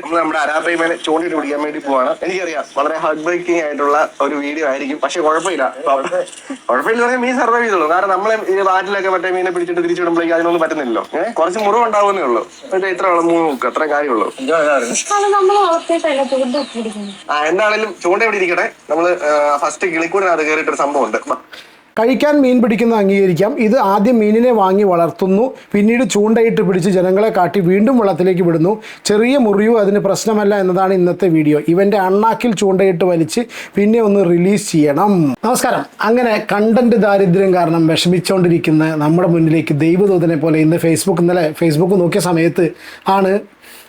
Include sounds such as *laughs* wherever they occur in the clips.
നമ്മൾ നമ്മുടെ അരാബൈമേനെ ചൂണ്ടിട്ട് പിടിക്കാൻ വേണ്ടി പോവാണ്. എനിക്കറിയാം വളരെ ഹാർട്ട് ബ്രേക്കിംഗ് ആയിട്ടുള്ള ഒരു വീഡിയോ ആയിരിക്കും. പക്ഷെ കുഴപ്പമില്ല. കുഴപ്പമില്ല പറയാൻ മീൻ സർവൈവ് ചെയ്തോളൂ. കാരണം നമ്മളെ ഈ നാട്ടിലൊക്കെ മറ്റേ മീനെ പിടിച്ചിട്ട് തിരിച്ചിടുമ്പോഴേക്കും അതിനൊന്നും പറ്റുന്നില്ലല്ലോ. ഏഹ് കുറച്ച് മുറിവ് ഉണ്ടാവുന്നേ ഉള്ളൂ. എന്നിട്ട് ഇത്ര മൂന്ന് നോക്കുക അത്ര കാര്യമുള്ളൂ. ആ എന്താണെങ്കിലും ചൂണ്ട എവിടെ ഇരിക്കട്ടെ? നമ്മൾ ഫസ്റ്റ് കിളിക്കൂടിനകത്ത് കയറിയിട്ടൊരു സംഭവം ഉണ്ട് കഴിക്കാൻ മീൻ പിടിക്കുന്ന അംഗീകരിക്കാം. ഇത് ആദ്യം മീനിനെ വാങ്ങി വളർത്തുന്നു. പിന്നീട് ചൂണ്ടയിട്ട് പിടിച്ച് ജനങ്ങളെ കാട്ടി വീണ്ടും വെള്ളത്തിലേക്ക് വിടുന്നു. ചെറിയ മുറിയോ അതിന് പ്രശ്നമല്ല എന്നതാണ് ഇന്നത്തെ വീഡിയോ. ഇവന്റെ അണ്ണാക്കിൽ ചൂണ്ടയിട്ട് വലിച്ച് പിന്നെ ഒന്ന് റിലീസ് ചെയ്യണം. നമസ്കാരം. അങ്ങനെ കണ്ടന്റ് ദാരിദ്ര്യം കാരണം വിഷമിച്ചുകൊണ്ടിരിക്കുന്ന നമ്മുടെ മുന്നിലേക്ക് ദൈവദൂതനെ പോലെ ഇന്ന് ഫേസ്ബുക്ക് ഇന്നലെ ഫേസ്ബുക്ക് നോക്കിയ സമയത്ത് ആണ്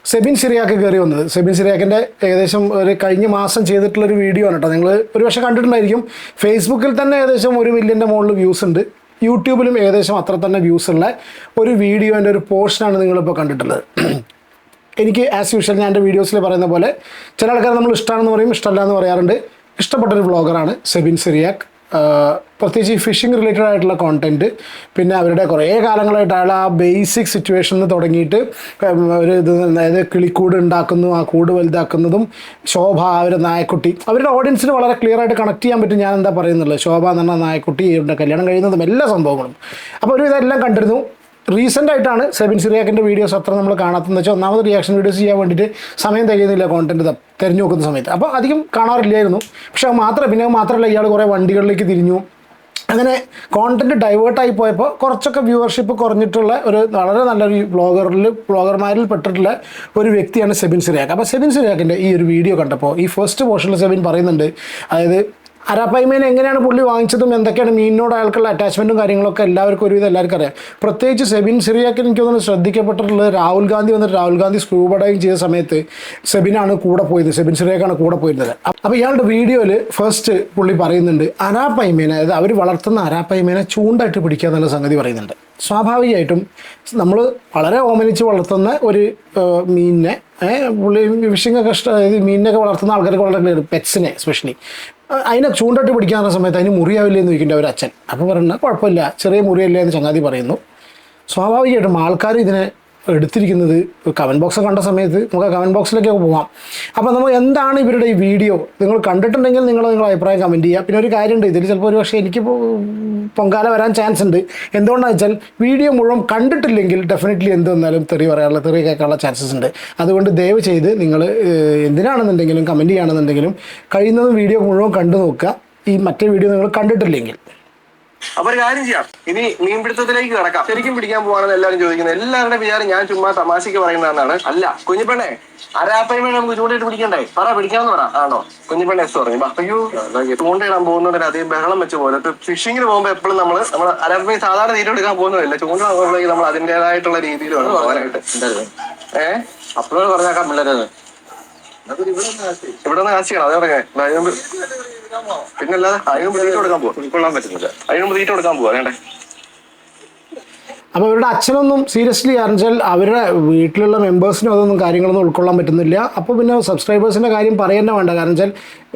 സെബിൻ സിറിയാക്ക് കയറി വന്നത്. സെബിൻ സിറിയാക്കിന്റെ ഏകദേശം ഒരു കഴിഞ്ഞ മാസം ചെയ്തിട്ടുള്ളൊരു വീഡിയോ ആണ് കേട്ടോ. നിങ്ങൾ ഒരു പക്ഷേ കണ്ടിട്ടുണ്ടായിരിക്കും. ഫേസ്ബുക്കിൽ തന്നെ ഏകദേശം ഒരു മില്യന്റെ മുകളിൽ വ്യൂസ് ഉണ്ട്. യൂട്യൂബിലും ഏകദേശം അത്ര തന്നെ വ്യൂസ് ഉള്ള ഒരു വീഡിയോന്റെ ഒരു പോർഷനാണ് നിങ്ങളിപ്പോൾ കണ്ടിട്ടുള്ളത്. എനിക്ക് ആസ് യൂഷ്വൽ ഞാൻ എന്റെ വീഡിയോസിൽ പറയുന്ന പോലെ ചില ആൾക്കാർ നമ്മൾ ഇഷ്ടമാണെന്ന് പറയും ഇഷ്ടമല്ല എന്ന് പറയാറുണ്ട്. ഇഷ്ടപ്പെട്ടൊരു വ്ളോഗറാണ് സെബിൻ സിറിയാക്ക്. പ്രത്യേകിച്ച് ഈ ഫിഷിംഗ് റിലേറ്റഡ് ആയിട്ടുള്ള കോണ്ടന്റ് പിന്നെ അവരുടെ കുറേ കാലങ്ങളായിട്ട് അയാൾ ആ ബേസിക് സിറ്റുവേഷനിൽ തുടങ്ങിയിട്ട് ഒരു ഇത് അതായത് കിളിക്കൂട് ഉണ്ടാക്കുന്നു ആ കൂട് വലുതാക്കുന്നതും ശോഭ ഒരു നായക്കുട്ടി അവരുടെ ഓഡിയൻസിന് വളരെ ക്ലിയർ ആയിട്ട് കണക്ട് ചെയ്യാൻ പറ്റും ഞാൻ എന്താ പറയുന്നുള്ളത് ശോഭ എന്ന് പറഞ്ഞ നായക്കുട്ടി ഇവരുടെ കല്യാണം കഴിയുന്നതും എല്ലാ സംഭവങ്ങളും. അപ്പോൾ ഒരു ഇതെല്ലാം കണ്ടിരുന്നു. റീസെന്റ് ആയിട്ടാണ് സെബിൻ സിറിയാക്കിന്റെ വീഡിയോസ് അത്ര നമ്മൾ കാണാത്തതെന്ന് വെച്ചാൽ ഒന്നാമത് റിയാക്ഷൻ വീഡിയോസ് ചെയ്യാൻ വേണ്ടിയിട്ട് സമയം തികയുന്നില്ല കോണ്ടന്റ് തിരഞ്ഞു നോക്കുന്ന സമയത്ത്. അപ്പോൾ അധികം കാണാറില്ലായിരുന്നു. പക്ഷെ അത് മാത്രമേ പിന്നെ മാത്രമല്ല ഇയാൾ കുറേ വണ്ടികളിലേക്ക് തിരിഞ്ഞു. അങ്ങനെ കോണ്ടന്റ് ഡൈവേർട്ടായി പോയപ്പോൾ കുറച്ചൊക്കെ വ്യൂവർഷിപ്പ് കുറഞ്ഞിട്ടുള്ള ഒരു വളരെ നല്ലൊരു ബ്ലോഗറിൽ ബ്ലോഗർമാരിൽ പെട്ടിട്ടുള്ള ഒരു വ്യക്തിയാണ് സെബിൻ സിറിയാക്ക്. അപ്പോൾ സെബിൻ സിറിയാക്കിന്റെ ഈ ഒരു വീഡിയോ കണ്ടപ്പോൾ ഈ ഫസ്റ്റ് പോർഷനിൽ സെബിൻ പറയുന്നുണ്ട് അതായത് അരാപ്പൈമേനെ എങ്ങനെയാണ് പുള്ളി വാങ്ങിച്ചതും എന്തൊക്കെയാണ് മീനിനോട് അയാൾക്കുള്ള അറ്റാച്ച്മെന്റും കാര്യങ്ങളൊക്കെ എല്ലാവർക്കും ഒരുവിധം എല്ലാവർക്കും അറിയാം. പ്രത്യേകിച്ച് സെബിൻ സിറിയാക്കിൽ എനിക്ക് തോന്നുന്നു ശ്രദ്ധിക്കപ്പെട്ടിട്ടുള്ളത് രാഹുൽ ഗാന്ധി വന്നിട്ട് രാഹുൽ ഗാന്ധി ഡൈവിങ് ചെയ്ത സമയത്ത് സെബിനാണ് കൂടെ പോയത് സെബിൻ സിറിയാക്കാണ് കൂടെ പോയിരുന്നത്. അപ്പോൾ ഇയാളുടെ വീഡിയോയിൽ ഫസ്റ്റ് പുള്ളി പറയുന്നുണ്ട് അരാപ്പൈമേനെ അതായത് അവർ വളർത്തുന്ന അരാപ്പൈമേനെ ചൂണ്ടായിട്ട് പിടിക്കുക എന്നുള്ള സംഗതി പറയുന്നുണ്ട്. സ്വാഭാവികമായിട്ടും നമ്മൾ വളരെ ഓമനിച്ച് വളർത്തുന്ന ഒരു മീനിനെ പുള്ളി ഫിഷിംഗ് ഒക്കെ ഇഷ്ടം അതായത് മീനിനൊക്കെ വളർത്തുന്ന ആൾക്കാർക്ക് വളരെ പെറ്റ്സിനെ എസ്പെഷ്യലി അതിനെ ചൂണ്ടട്ട് പിടിക്കാവുന്ന സമയത്ത് അതിന് മുറിയാവില്ലേ എന്ന് ചോദിക്കേണ്ട അച്ഛൻ. അപ്പോൾ പറയുന്നത് കുഴപ്പമില്ല. ചെറിയ മുറിയല്ലേ എന്ന് ചങ്ങാതി പറയുന്നു. സ്വാഭാവികമായിട്ടും ആൾക്കാർ ഇതിനെ എടുത്തിരിക്കുന്നത് കമന്റ് ബോക്സ് കണ്ട സമയത്ത് നമുക്ക് ആ കമന്റ് ബോക്സിലേക്കൊക്കെ പോകാം. അപ്പോൾ നമ്മൾ എന്താണ് ഇവരുടെ ഈ വീഡിയോ? നിങ്ങൾ കണ്ടിട്ടുണ്ടെങ്കിൽ നിങ്ങൾ നിങ്ങളുടെ അഭിപ്രായം കമന്റ് ചെയ്യുക. പിന്നെ ഒരു കാര്യമുണ്ട് ഇതിൽ ചിലപ്പോൾ ഒരു പക്ഷേ എനിക്ക് പൊങ്കാല വരാൻ ചാൻസ് ഉണ്ട്. എന്തുകൊണ്ടാണെന്ന് വെച്ചാൽ വീഡിയോ മുഴുവൻ കണ്ടിട്ടില്ലെങ്കിൽ ഡെഫിനറ്റ്ലി എന്ത് വന്നാലും തെറി പറയാനുള്ള തെറി കേൾക്കാനുള്ള ചാൻസസ് ഉണ്ട്. അതുകൊണ്ട് ദയവ് ചെയ്ത് നിങ്ങൾ എന്തിനാണെന്നുണ്ടെങ്കിലും കമന്റ് ചെയ്യുകയാണെന്നുണ്ടെങ്കിലും കഴിയുന്നതും വീഡിയോ മുഴുവൻ കണ്ടു നോക്കുക. ഈ മറ്റേ വീഡിയോ നിങ്ങൾ കണ്ടിട്ടില്ലെങ്കിൽ. അപ്പൊ ഒരു കാര്യം ചെയ്യാം. ഇനി മീൻപിടുത്തത്തിലേക്ക് കിടക്കാം. ശരിക്കും പിടിക്കാൻ പോവാണെന്ന് എല്ലാവരും ചോദിക്കുന്നത്. എല്ലാവരുടെ വിചാരം ഞാൻ ചുമ്മാ തമാശക്ക് പറയുന്നതാണ് അല്ല കുഞ്ഞിപ്പെണ്ണെ വേണം നമുക്ക് ചൂണ്ടയിട്ട് പിടിക്കണ്ടേ? പറ പിടിക്കാന്ന് പറ. ആണോ? കുഞ്ഞിപ്പെണ്ണെ എസ് പറഞ്ഞു "ബാ, അയ്യോ ചൂണ്ടയിടാൻ പോകുന്നതിന് അധികം ബഹളം വെച്ച് പോലെ. ഫിഷിങ്ങിന് പോകുമ്പോൾ എപ്പോഴും നമ്മൾ നമ്മൾ അരാപ്പയ്മ സാധാരണ തീരെടുക്കാൻ പോകുന്നതല്ല ചൂണ്ട പോകുമ്പോഴേക്ക് നമ്മൾ അതിന്റെതായിട്ടുള്ള രീതിയിൽ വേണം പോകാനായിട്ട്. ഏഹ് അപ്പോഴും പറഞ്ഞേക്കാം പിള്ളേരത്. ഇവിടെ നിന്ന് കാശിക്കണം അതേ പറഞ്ഞേ പിന്നല്ലാതെ ഇവരുടെ തീറ്റ കൊടുക്കാൻ പോവാ. ഉൾക്കൊള്ളാൻ പറ്റുന്നില്ല. അതിനുമ്പ് തീറ്റ കൊടുക്കാൻ പോവാ. വേണ്ടേ? അപ്പോൾ ഇവരുടെ അച്ഛനൊന്നും സീരിയസ്ലി അറിഞ്ഞാൽ അവരുടെ വീട്ടിലുള്ള മെമ്പേഴ്സിനും അതൊന്നും കാര്യങ്ങളൊന്നും ഉൾക്കൊള്ളാൻ പറ്റുന്നില്ല. അപ്പോൾ പിന്നെ സബ്സ്ക്രൈബേഴ്സിന്റെ കാര്യം പറയേണ്ട വേണ്ട. കാരണം വെച്ചാൽ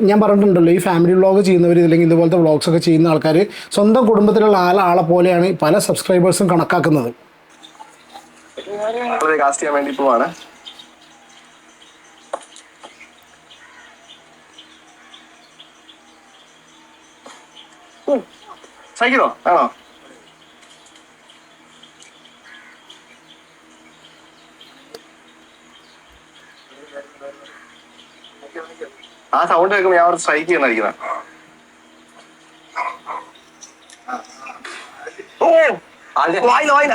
ഞാൻ പറഞ്ഞിട്ടുണ്ടല്ലോ ഈ ഫാമിലി വ്ളോഗ് ചെയ്യുന്നവർ അല്ലെങ്കിൽ ഇതുപോലത്തെ വ്ളോഗ്സ് ഒക്കെ ചെയ്യുന്ന ആൾക്കാർ സ്വന്തം കുടുംബത്തിലുള്ള ആളെ ആളെ പോലെയാണ് പല സബ്സ്ക്രൈബേഴ്സും കണക്കാക്കുന്നത്. കാസ്റ്റ് ചെയ്യാൻ വേണ്ടി പോവാണ്. സഹിക്കണോ ആണോ? ആ സൗണ്ട് കേൾക്കുമ്പോൾ ഞാൻ ഒരു സ്ട്രൈക്ക് ചെയ്യുന്ന ഓ വായില വായില.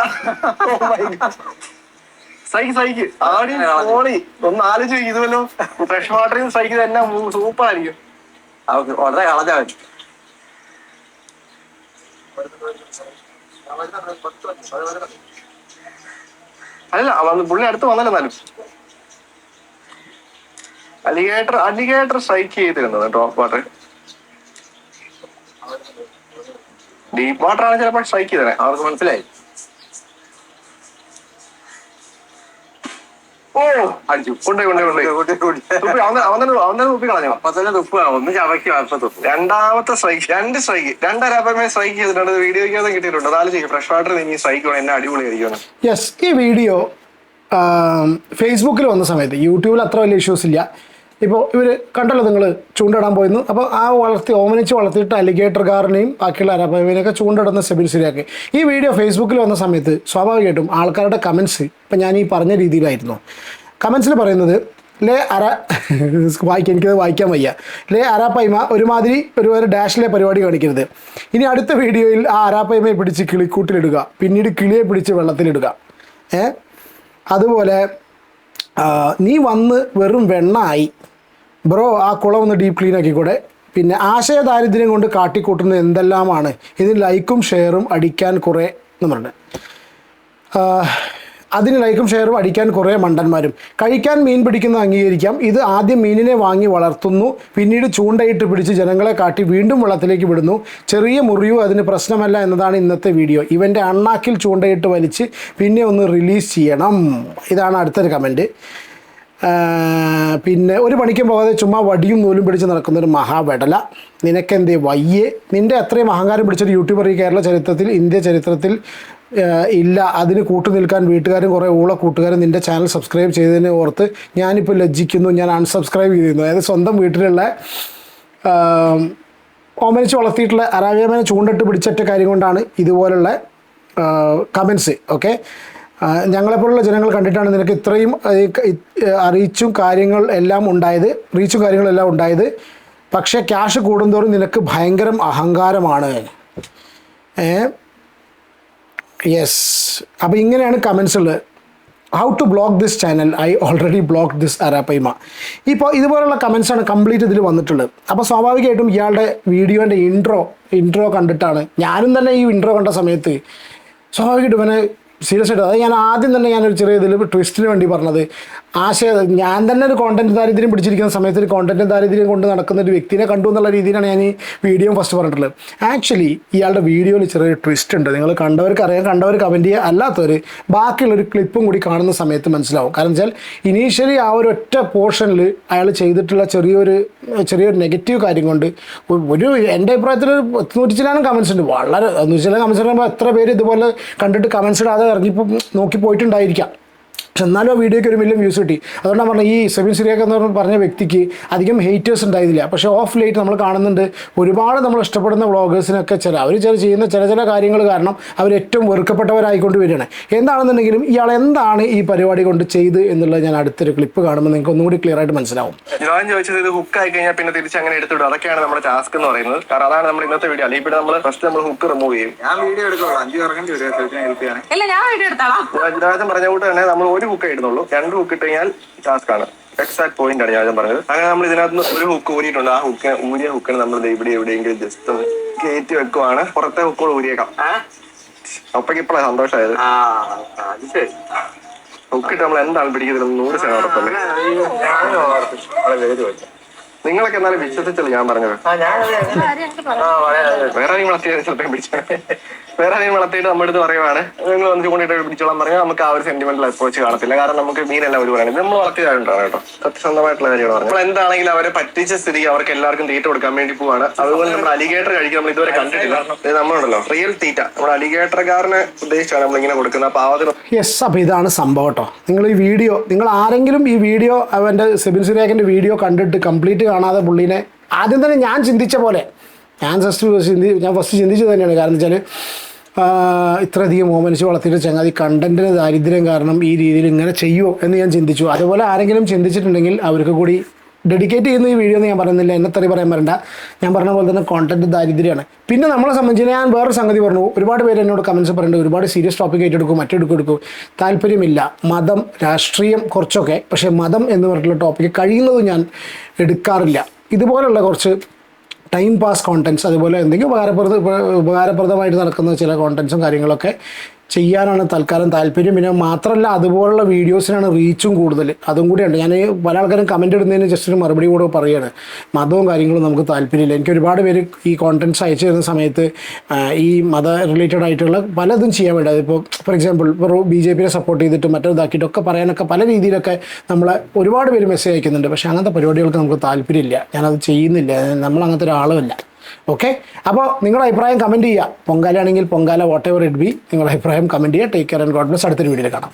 സൈക്ക് സൈക്ക് ആടി ഓടി. ഒന്ന് ആലോചിച്ച് ഇതുവല്ലോ. ഫ്രഷ് വാട്ടറിൽ സൈക്ക് തന്നെ സൂപ്പർ ആയിരിക്കും. വളരെ കളഞ്ഞാ മതി അല്ല വന്ന് പുള്ളി അടുത്ത് വന്നല്ലോ എന്നാലും. അലിഗേറ്റർ അലിഗേറ്റർ സ്ട്രൈക്ക് ചെയ്തിരുന്നത് ഡ്രോപ്പ് വാട്ടർ ഡീപ്പ് വാട്ടർ ആണ് ചിലപ്പോൾ സ്ട്രൈക്ക് ചെയ്തേ അവർക്ക് മനസ്സിലായി. ഓ അടിച്ചു. കൊണ്ടേ കൊണ്ടേ കൊണ്ടേ തുപ്പി അവൻ അവൻ തന്നെ അവൻ തന്നെ തുപ്പി കളഞ്ഞു? അപ്പൊ തന്നെ തുപ്പ് ഒന്ന് ചവയ്ക്കും അപ്പൊ തുപ്പ്. രണ്ടാമത്തെ സ്ട്രൈക്ക് രണ്ട് സ്ട്രൈക്ക് രണ്ടരാപ്പമേ സ്ട്രൈക്ക് ചെയ്തിട്ടുണ്ട്. വീഡിയോയ്ക്ക് കിട്ടിയിട്ടുണ്ട്. നാല് ചെയ്യും ഫ്രഷ് വാട്ടർ നീ സ്ട്രൈക്ക് വേണം എന്നെ അടിപൊളിയായിരിക്കും യെസ് ഈ വീഡിയോ ഫേസ്ബുക്കിൽ വന്ന സമയത്ത് യൂട്യൂബിൽ അത്ര വലിയ ഇഷ്യൂസ് ഇല്ല. ഇപ്പോൾ ഇവർ കണ്ടല്ലോ നിങ്ങൾ ചൂണ്ടിടാൻ പോയിരുന്നു അപ്പോൾ ആ വളർത്തി ഓമനിച്ച് വളർത്തിയിട്ട് അലിഗേറ്റർ കാറിനെയും ബാക്കിയുള്ള അരാപ്പവിനെയൊക്കെ ചൂണ്ടിടുന്ന സെബിൻ സിരിയാക്കി. ഈ വീഡിയോ ഫേസ്ബുക്കിൽ വന്ന സമയത്ത് സ്വാഭാവികമായിട്ടും ആൾക്കാരുടെ കമൻസ് ഇപ്പം ഞാൻ ഈ പറഞ്ഞ രീതിയിലായിരുന്നു. കമൻസിൽ പറയുന്നത് ലേ അര *laughs* വായിക്കാൻ എനിക്കത് വായിക്കാൻ വയ്യ. ലേ അരാപ്പൈമ ഒരുമാതിരി ഒരു ഒരു ഡാഷിലെ പരിപാടി കാണിക്കരുത്. ഇനി അടുത്ത വീഡിയോയിൽ ആ അരാപ്പൈമയെ പിടിച്ച് കിളിക്കൂട്ടിലിടുക. പിന്നീട് കിളിയെ പിടിച്ച് വെള്ളത്തിലിടുക. ഏ? അതുപോലെ നീ വന്ന് വെറും വെണ്ണായി ബ്രോ ആ കുളം ഒന്ന് ഡീപ്പ് ക്ലീൻ ആക്കിക്കൂടെ? പിന്നെ ആശയ ദാരിദ്ര്യം കൊണ്ട് കാട്ടിക്കൂട്ടുന്ന എന്തെല്ലാമാണ്? ഇതിന് ലൈക്കും ഷെയറും അടിക്കാൻ കുറേ എന്ന് പറഞ്ഞത് അതിന് ലൈക്കും ഷെയറും അടിക്കാൻ കുറേ മണ്ടന്മാരും. കഴിക്കാൻ മീൻ പിടിക്കുന്ന അംഗീകരിക്കാം. ഇത് ആദ്യം മീനിനെ വാങ്ങി വളർത്തുന്നു. പിന്നീട് ചൂണ്ടയിട്ട് പിടിച്ച് ജനങ്ങളെ കാട്ടി വീണ്ടും വെള്ളത്തിലേക്ക് വിടുന്നു. ചെറിയ മുറിയോ അതിന് പ്രശ്നമല്ല എന്നതാണ് ഇന്നത്തെ വീഡിയോ ഇവന്റെ അണ്ണാക്കിൽ ചൂണ്ടയിട്ട് വലിച്ച് പിന്നെ ഒന്ന് റിലീസ് ചെയ്യണം. ഇതാണ് അടുത്തൊരു കമന്റ് പിന്നെ ഒരു പണിക്കും പോകാതെ ചുമ്മാ വടിയും നൂലും പിടിച്ച് നടക്കുന്ന ഒരു മഹാവെടല. നിനക്കെന്തേ വയ്യേ? നിന്റെ അത്രയും അഹങ്കാരം പിടിച്ചൊരു യൂട്യൂബർ ഈ കേരള ചരിത്രത്തിൽ ഇന്ത്യ ചരിത്രത്തിൽ ഇല്ല. അതിന് കൂട്ടു നിൽക്കാൻ വീട്ടുകാരും കുറേ ഊള കൂട്ടുകാരും നിന്റെ ചാനൽ സബ്സ്ക്രൈബ് ചെയ്തതിനെ ഓർത്ത് ഞാനിപ്പോൾ ലജ്ജിക്കുന്നു. ഞാൻ അൺസബ്സ്ക്രൈബ് ചെയ്തിരുന്നു. അതായത് സ്വന്തം വീട്ടിലുള്ള ഓമനിച്ച് വളർത്തിയിട്ടുള്ള അരാവിയമനെ ചൂണ്ടിട്ട് പിടിച്ചിട്ട കാര്യം കൊണ്ടാണ് ഇതുപോലുള്ള കമൻസ് ഓക്കെ ഞങ്ങളെപ്പോലുള്ള ജനങ്ങൾ കണ്ടിട്ടാണ് നിനക്ക് ഇത്രയും അറിയിച്ചും കാര്യങ്ങൾ എല്ലാം ഉണ്ടായത് റീച്ചും കാര്യങ്ങളെല്ലാം ഉണ്ടായത്. പക്ഷേ ക്യാഷ് കൂടുന്തോറും നിനക്ക് ഭയങ്കരം അഹങ്കാരമാണ്. യെസ് അപ്പോൾ ഇങ്ങനെയാണ് കമൻസ് ഉള്ളത്. How to block this channel I already block this arapaima ഇപ്പോൾ ഇതുപോലുള്ള കമൻസാണ് കംപ്ലീറ്റ് ഇതിൽ വന്നിട്ടുള്ളത്. അപ്പോൾ സ്വാഭാവികമായിട്ടും ഇയാളുടെ വീഡിയോന്റെ ഇൻട്രോ ഇൻട്രോ കണ്ടിട്ടാണ്. ഞാനും തന്നെ ഈ ഇൻട്രോ കണ്ട സമയത്ത് സ്വാഭാവികമായിട്ടും ഇവനെ സീരിയസ് ആയിട്ട്. അത് ഞാൻ ആദ്യം തന്നെ ഞാനൊരു ചെറിയ ഇതിൽ ട്വിസ്റ്റിന് വേണ്ടി പറഞ്ഞത്. ആശയ ഞാൻ തന്നെ ഒരു കോണ്ടന്റ് ദാരിദ്ര്യം പിടിച്ചിരിക്കുന്ന സമയത്ത് ഒരു കോണ്ടന്റ് ദാരിദ്ര്യം കൊണ്ട് നടക്കുന്ന ഒരു വ്യക്തിനെ കണ്ടു എന്നുള്ള രീതിയിലാണ് ഞാൻ ഈ വീഡിയോ ഫസ്റ്റ് പറഞ്ഞിട്ടുള്ളത്. ആക്ച്വലി ഇയാളുടെ വീഡിയോയിൽ ചെറിയൊരു ട്വിസ്റ്റ് ഉണ്ട്. നിങ്ങൾ കണ്ടവർക്ക് അറിയാം കണ്ടവർ കമന്റ് ചെയ്യുക അല്ലാത്തവർ ബാക്കിയുള്ളൊരു ക്ലിപ്പും കൂടി കാണുന്ന സമയത്ത് മനസ്സിലാവും. കാരണം വെച്ചാൽ ഇനീഷ്യലി ആ ഒരു ഒറ്റ പോർഷനിൽ അയാൾ ചെയ്തിട്ടുള്ള ചെറിയൊരു ചെറിയൊരു നെഗറ്റീവ് കാര്യം കൊണ്ട് ഒരു എന്റെ അഭിപ്രായത്തിൽ ഒരു നൂറ്റി കമൻസ് ഉണ്ട്. വളരെ നൂറ്റി ചില കമൻസ് പറയുമ്പോൾ എത്ര പേര് ഇതുപോലെ കണ്ടിട്ട് കമൻസ് ഇടാതെ ഇറങ്ങിപ്പോൾ നോക്കി പോയിട്ടുണ്ടായിരിക്കാം പക്ഷെ എന്നാലും ആ വീഡിയോയ്ക്ക് ഒരു വലിയ വ്യൂസ് കിട്ടി. അതുകൊണ്ടാണ് പറഞ്ഞത് ഈ സെബിൻ സിറിയാക്ക് എന്ന് പറഞ്ഞ പറഞ്ഞ വ്യക്തിക്ക് അധികം ഹേറ്റേഴ്സ് ഉണ്ടായിരുന്നില്ല. പക്ഷേ ഓഫ് ലൈറ്റ് നമ്മൾ കാണുന്നുണ്ട്. ഒരുപാട് നമ്മൾ ഇഷ്ടപ്പെടുന്ന വ്ളോഗേഴ്സിനൊക്കെ ചില അവർ ചില ചെയ്യുന്ന ചില ചില കാര്യങ്ങൾ കാരണം അവർ ഏറ്റവും വെറുക്കപ്പെട്ടവരായിക്കൊണ്ട് വരികയാണ്. എന്താണെന്നുണ്ടെങ്കിലും ഇയാൾ എന്താണ് ഈ പരിപാടി കൊണ്ട് ചെയ്ത് എന്നുള്ളത് ഞാൻ അടുത്തൊരു ക്ലിപ്പ് കാണുമ്പോൾ നിങ്ങൾക്ക് ഒന്നുകൂടി ക്ലിയർ ആയിട്ട് മനസ്സിലാവും. ഞാൻ ചോദിച്ചത് ഇത് ഹുക്ക് ആയി കഴിഞ്ഞാൽ പിന്നെ തിരിച്ച് അങ്ങനെ എടുത്തിടും അതൊക്കെയാണ് നമ്മുടെ ടാസ്ക് എന്ന് പറയുന്നത്. കാരണം അതാണ് നമ്മൾ ഇന്നത്തെ വീഡിയോ അല്ലെങ്കിൽ പിന്നെ നമ്മൾ ഫസ്റ്റ് നമ്മൾ ഹുക്ക് റിമൂവ് ചെയ്യും. ഞാൻ വീഡിയോ എടുത്തോളാം അഞ്ചു ഇറങ്ങേണ്ടി വരും. ചെയ്യാൻ ഞാൻ വീഡിയോ എടുത്താളാ. രാജൻ പറഞ്ഞ കൂട്ട് തന്നെ നമ്മൾ ഒരു ഹുക്ക് ഇടുന്നുള്ളൂ. രണ്ട് ഹുക്ക് ഇട്ട് കഴിഞ്ഞാൽ ടാസ്ക് ആണ്. എക്സാക്ട് പോയിന്റ് ആണ് ഞാൻ പറഞ്ഞത്. അങ്ങനെ നമ്മൾ ഇതിനകത്ത് ഒരു ഹുക്ക് ഊരിയിട്ടുണ്ട്. ആ ഹുക്ക് ഊരിയ ഹുക്കിന് നമ്മൾ ഇവിടെ എവിടെയെങ്കിലും ജസ്റ്റ് കയറ്റി വെക്കുവാണ്. പുറത്തെ ഹുക്കുകൾ ഊരിയേക്കാം. അപ്പൊക്ക് ഇപ്പോഴാണ് സന്തോഷമായത്. ഹുക്കിട്ട് നമ്മൾ എന്താണ് പിടിക്കുന്നത് നൂറ് ശതമാനം ഉറപ്പല്ലേ? നിങ്ങളൊക്കെ എന്നാലും വിശ്വസിച്ചല്ലോ ഞാൻ പറഞ്ഞത്. വേറെ ആരെയും വളർത്തിയ ചിലപ്പോൾ പിടിച്ചു? വേറെ ആരെയും വളർത്തിയിട്ട് നമ്മുടെ അടുത്ത് പറയുവാണ്. നിങ്ങൾ വന്ന് കൊണ്ടിട്ട് പിടിച്ചോളാൻ പറഞ്ഞാൽ നമുക്ക് ആ ഒരു സെന്റിമെന്റൽ അപ്രോച്ച് കാണത്തില്ല. കാരണം നമുക്ക് മീനെല്ലാം ഒരു പറയുന്നത് നമ്മൾ വളർത്തിയതായിട്ടാണ് കേട്ടോ? സത്യസന്ധമായിട്ടുള്ള കാര്യമാണ് പറഞ്ഞത്. നമ്മൾ എന്താണെങ്കിലും അവരെ പറ്റിച്ച സ്ഥിതി അവർക്ക് എല്ലാവർക്കും തീറ്റ കൊടുക്കാൻ വേണ്ടി പോവാണ്. അതുപോലെ നമ്മൾ അലിഗേറ്റർ കഴിക്കാൻ നമ്മൾ ഇതുവരെ കണ്ടിട്ടില്ല. ഇത് നമ്മളുണ്ടല്ലോ. റിയൽ തീറ്റ. നമ്മൾ അലിഗേറ്ററുകാരനെ ഉദ്ദേശിച്ചാണ് നമ്മൾ ഇങ്ങനെ കൊടുക്കുന്നത്. അപ്പൊ പാവത്തിന് യെസ് അപ്പോൾ ഇതാണ് സംഭവം കേട്ടോ. നിങ്ങൾ ഈ വീഡിയോ നിങ്ങൾ ആരെങ്കിലും ഈ വീഡിയോ അവന്റെ സെബിൻ സുരേഖന്റെ വീഡിയോ കണ്ടിട്ട് കംപ്ലീറ്റ് കാണാതെ പുള്ളീനെ ആദ്യം തന്നെ ഞാൻ ചിന്തിച്ച പോലെ ഞാൻ ഫസ്റ്റ് ചിന്തി ഞാൻ ഫസ്റ്റ് ചിന്തിച്ചത് തന്നെയാണ്. കാരണം വെച്ചാൽ ഇത്രയധികം ഓമനിച്ച് വളർത്തിയിട്ട് ചങ്ങാതി കണ്ടന്റിന് ദാരിദ്ര്യം കാരണം ഈ രീതിയിൽ ഇങ്ങനെ ചെയ്യുമോ എന്ന് ഞാൻ ചിന്തിച്ചു. അതുപോലെ ആരെങ്കിലും ചിന്തിച്ചിട്ടുണ്ടെങ്കിൽ അവർക്ക് കൂടി ഡെഡിക്കേറ്റ് ചെയ്യുന്ന ഈ വീഡിയോ എന്ന് ഞാൻ പറയുന്നില്ല. എന്നെ തെറി പറയാൻ വരണ്ട. ഞാൻ പറഞ്ഞ പോലെ തന്നെ കോണ്ടന്റ് ദാരിദ്ര്യമാണ്. പിന്നെ നമ്മളെ സംബന്ധിച്ച് ഞാൻ വേറൊരു സംഗതി പറഞ്ഞു. ഒരുപാട് പേര് എന്നോട് കമൻസ് പറയുന്നുണ്ട്. ഒരുപാട് സീരിയസ് ടോപ്പിക് ഏറ്റെടുക്കും മറ്റെടുക്കും എടുക്കും. താല്പര്യമില്ല. മതം രാഷ്ട്രീയം കുറച്ചൊക്കെ പക്ഷേ മതം എന്ന് പറഞ്ഞിട്ടുള്ള ടോപ്പിക് കഴിയുന്നതും ഞാൻ എടുക്കാറില്ല. ഇതുപോലുള്ള കുറച്ച് ടൈം പാസ് കോണ്ടൻസ് അതുപോലെ എന്തെങ്കിലും ഉപകാരപ്രദ ഉപകാരപ്രദമായിട്ട് നടക്കുന്ന ചില കോണ്ടൻസും കാര്യങ്ങളൊക്കെ ചെയ്യാനാണ് തൽക്കാലം താല്പര്യം. പിന്നെ മാത്രമല്ല അതുപോലുള്ള വീഡിയോസിനാണ് റീച്ചും കൂടുതൽ അതും കൂടിയുണ്ട്. ഞാൻ പല ആൾക്കാരും കമന്റ് ഇടുന്നതിന് ജസ്റ്റ് ഒരു മറുപടി കൂടെ പറയുകയാണ് മതവും കാര്യങ്ങളും നമുക്ക് താല്പര്യമില്ല. എനിക്ക് ഒരുപാട് പേര് ഈ കോണ്ടന്റ്സ് അയച്ചു തരുന്ന സമയത്ത് ഈ മത റിലേറ്റഡ് ആയിട്ടുള്ള പലതും ചെയ്യാൻ വേണ്ടി. അതിപ്പോൾ ഫോർ എക്സാമ്പിൾ ഇപ്പോൾ ബി ജെ പിയെ സപ്പോർട്ട് ചെയ്തിട്ട് മറ്റൊരിതാക്കിയിട്ടൊക്കെ പറയാനൊക്കെ പല രീതിയിലൊക്കെ നമ്മളെ ഒരുപാട് പേര് മെസ്സേജ് അയക്കുന്നുണ്ട്. പക്ഷേ അങ്ങനത്തെ പരിപാടികൾക്ക് നമുക്ക് താല്പര്യമില്ല. ഞാനത് ചെയ്യുന്നില്ല. നമ്മൾ അങ്ങനത്തെ ഒരാളുമല്ല ഓക്കെ അപ്പോൾ നിങ്ങളുടെ അഭിപ്രായം കമന്റ് ചെയ്യുക. പൊങ്കാല ആണെങ്കിൽ പൊങ്കാല വാട്ട് എവർ ഇറ്റ് ബി നിങ്ങളുടെ അഭിപ്രായം കമന്റ് ചെയ്യുക. Take care and God bless അടുത്തൊരു വീഡിയോയിൽ കാണാം.